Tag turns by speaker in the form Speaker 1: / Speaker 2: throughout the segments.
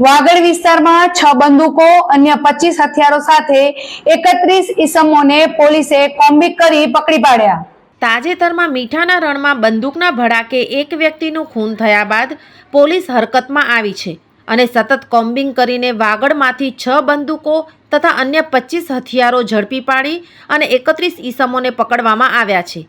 Speaker 1: Vagad વિસ્તારમાં છ બંદૂકો, અન્ય પચીસ હથિયારો સાથે એકત્રીસ ઈસમોને પોલીસે કોમ્બિક કરી પકડી પાડ્યા.
Speaker 2: તાજેતરમાં મીઠાના રણમાં બંદૂકના ભડાકે એક વ્યક્તિનું ખૂન થયા બાદ પોલીસ હરકતમાં આવી છે અને સતત કોમ્બિંગ કરીને વાગડમાંથી છ બંદૂકો તથા અન્ય પચીસ હથિયારો ઝડપી પાડી અને એકત્રીસ ઈસમોને પકડવામાં આવ્યા છે.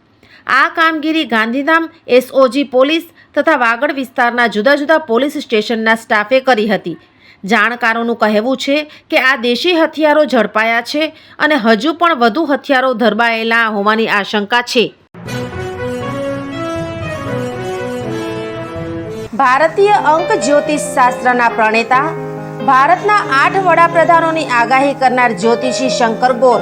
Speaker 2: આ કામગીરી ગાંધીધામ એસઓજી પોલીસ તથા વાગડ વિસ્તારના જુદા જુદા પોલીસ સ્ટેશનના સ્ટાફે કરી હતી. જાણકારોનું કહેવું છે કે આ દેશી હથિયારો ઝડપાયા છે અને હજુ પણ વધુ હથિયારો ધરબાયેલા હોવાની આશંકા છે. ભારતીય અંક જ્યોતિષ શાસ્ત્રના પ્રણેતા, ભારતના આઠ વડાપ્રધાનોની આગાહી કરનાર જ્યોતિષી શંકર ગોર